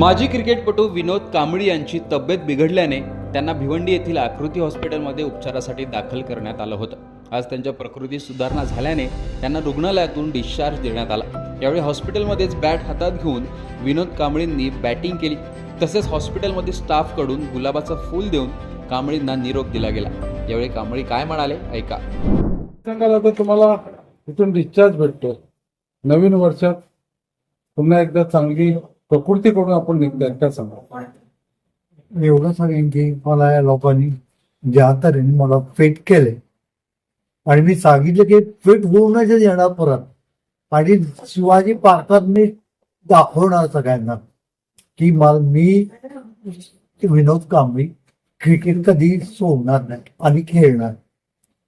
माजी क्रिकेटपटू विनोद कांबळी यांची तब्येत बिघडल्याने त्यांना भिवंडी येथील आकृती हॉस्पिटलमध्ये उपचारासाठी दाखल करण्यात आलं होतं. आज त्यांच्या प्रकृतीत सुधारणा झाल्याने त्यांना रुग्णालयातून डिस्चार्ज देण्यात आला. यावेळी हॉस्पिटलमध्येच बॅट हातात घेऊन विनोद कांबळींनी बॅटिंग केली. तसेच हॉस्पिटलमध्ये स्टाफकडून गुलाबाचं फूल देऊन कांबळींना निरोप दिला गेला. यावेळी कांबळी काय म्हणाले? ऐका. सांगायला तर तुम्हाला इथून डिस्चार्ज भेटतो नवीन वर्षात पुन्हा एकदा चांगली प्रकृती करून आपण निघतोय काय सांगा. एवढं सांगेन की मला या लोकांनी ज्या तऱ्हेने मला फिट केले. आणि मी सांगितलं की फिट होऊनच येणार परत. आणि शिवाजी पार्कात मी दाखवणार सगळ्यांना की मला मी विनोद कांबळी क्रिकेट कधी सोडणार नाही आणि खेळणार.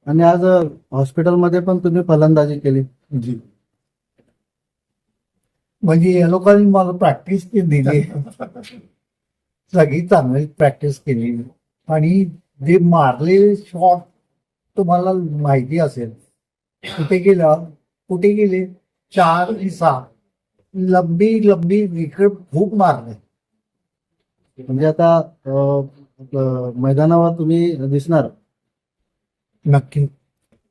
आणि आज हॉस्पिटलमध्ये पण तुम्ही फलंदाजी केली. जी. म्हणजे या लोकांनी मला प्रॅक्टिस दिली सगळी चांगली प्रॅक्टिस केली. आणि जे मारलेले शॉट तुम्हाला माहिती असेल कुठे गेला? कुठे गेले? चार सहा लंबी लंबी विकेट खूप मारले. म्हणजे आता मैदानावर तुम्ही दिसणार. नक्की.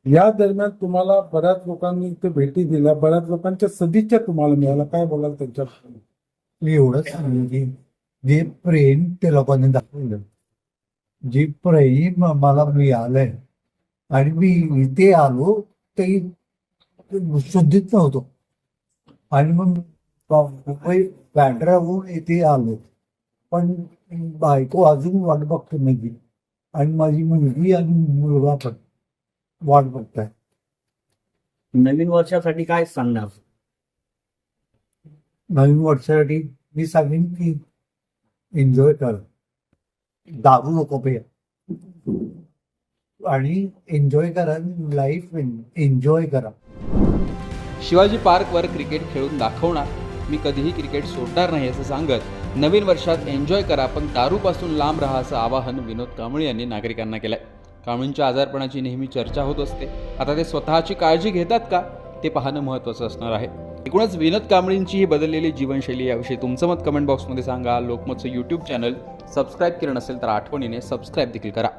या दरम्यान तुम्हाला बऱ्याच लोकांनी इथे भेटी दिल्या. बऱ्याच लोकांच्या सदिच्छा तुम्हाला मिळाल्या. काय बोलाल त्यांच्या मी एवढंच. सांगेन की जे प्रेम ते लोकांनी दाखवलं. जे प्रेम मला मिळालंय. आणि मी इथे आलो ते शुद्धीत नव्हतो. आणि मग मुंबई बँड्राहून इथे आलो. पण बायको अजून वाट बघते माझी आणि माझी मुलगी आणि मुलगा पण वाट बघताय. नवीन वर्षासाठी काय सांगणार? नवीन वर्षासाठी मी सांगेन की एन्जॉय कर. दारू नको पे आणि एन्जॉय करा लाईफ एन्जॉय करा. शिवाजी पार्कवर क्रिकेट खेळून दाखवणार. मी कधीही क्रिकेट सोडणार नाही असं सांगत. नवीन वर्षात एन्जॉय करा पण दारूपासून लांब राहा असं आवाहन विनोद कांबळे यांनी नागरिकांना केलंय. कांबळींच्या आजारपणाची नेहमी चर्चा होत असते. आता ते स्वतःची काळजी घेतात का? ते पाहणं महत्त्वाचं असणार आहे. एकूणच विनोद कांबळींची ही बदललेली जीवनशैली याविषयी तुमचं मत कमेंट बॉक्समध्ये सांगा. लोकमतचं यूट्यूब चॅनल सबस्क्राईब केलं नसेल तर आठवणीने सबस्क्राईब देखील करा.